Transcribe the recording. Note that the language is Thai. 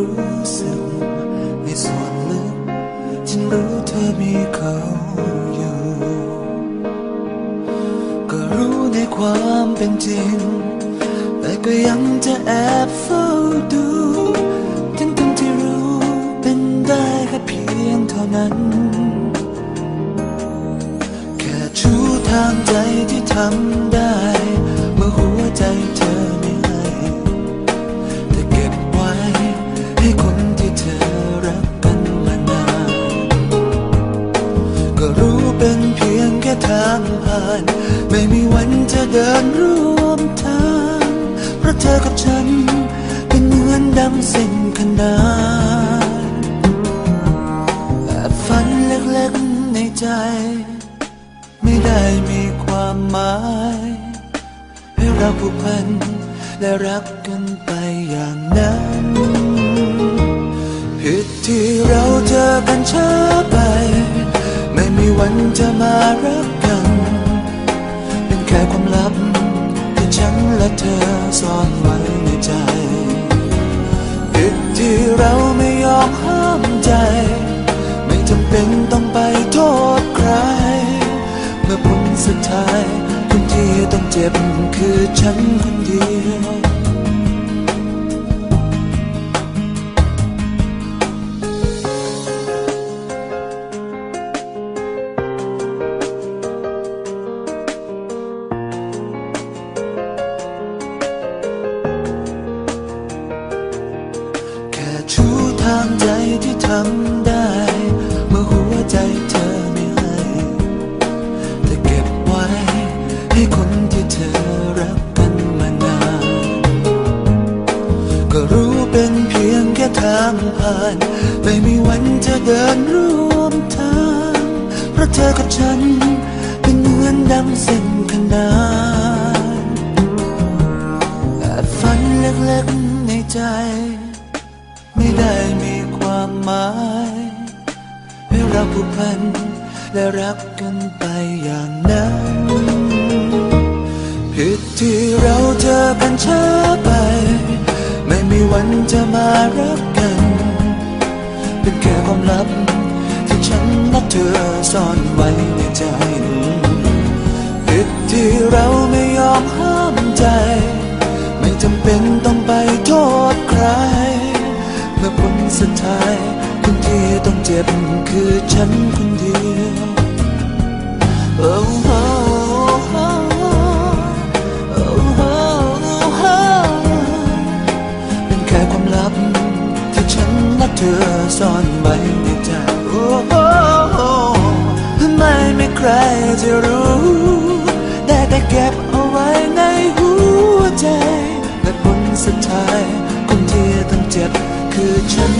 รู้สึกในส่วนลึกฉันรู้เธอมีเขาอยู่ ก็รู้ในความเป็นจริง แต่ก็ยังจะแอบเฝ้าดูทั้งทั้งที่รู้เป็นได้แค่เพียงเท่านั้น แค่ชูทางใจที่ทำได้ เมื่อหัวใจเธอ ผ่าน ไม่มีวันจะเดินร่วมทาง เพราะเธอกับฉัน เป็นเหมือนดังเส้นขนานแอบฝันเล็กๆในใจ ไม่ได้มีความหมายให้เราผูกพันและรักกันไปอย่างนั้นผิดที่เราเจอกันช้า และเธอซ่อนไว้ในใจผิดที่เราไม่ยอมห้ามใจ ไม่จำเป็นต้องไปโทษใคร เมื่อผลสุดท้ายคนที่ต้องเจ็บคือฉันคนเดียว งแค่ทางผ่าน ไม่มีวันจะเดินร่วมทาง เพราะเธอกับฉัน เป็นเหมือนดังเส้นขนานแอบฝันเล็กๆในใจ ไม่ได้มีความหมายให้เราผูกพันและรักกันไปอย่างนั้นผิดที่เราเจอกันช้าไป ไม่มีวันจะมารักกัน เป็นแค่ความลับ ที่ฉันและเธอซ่อนไว้ในใจผิดที่เราไม่ยอมห้ามใจ ไม่จำเป็นต้องไปโทษใคร เมื่อผลสุดท้ายคนที่ต้องเจ็บคือฉันคนเดียว ซ่อนไว้ในใจโอ้โหไม่มีใครจะรู้ ได้แต่เก็บเอาไว้ในหัวใจและผลสุดท้ายคนที่ต้องเจ็บคือฉัน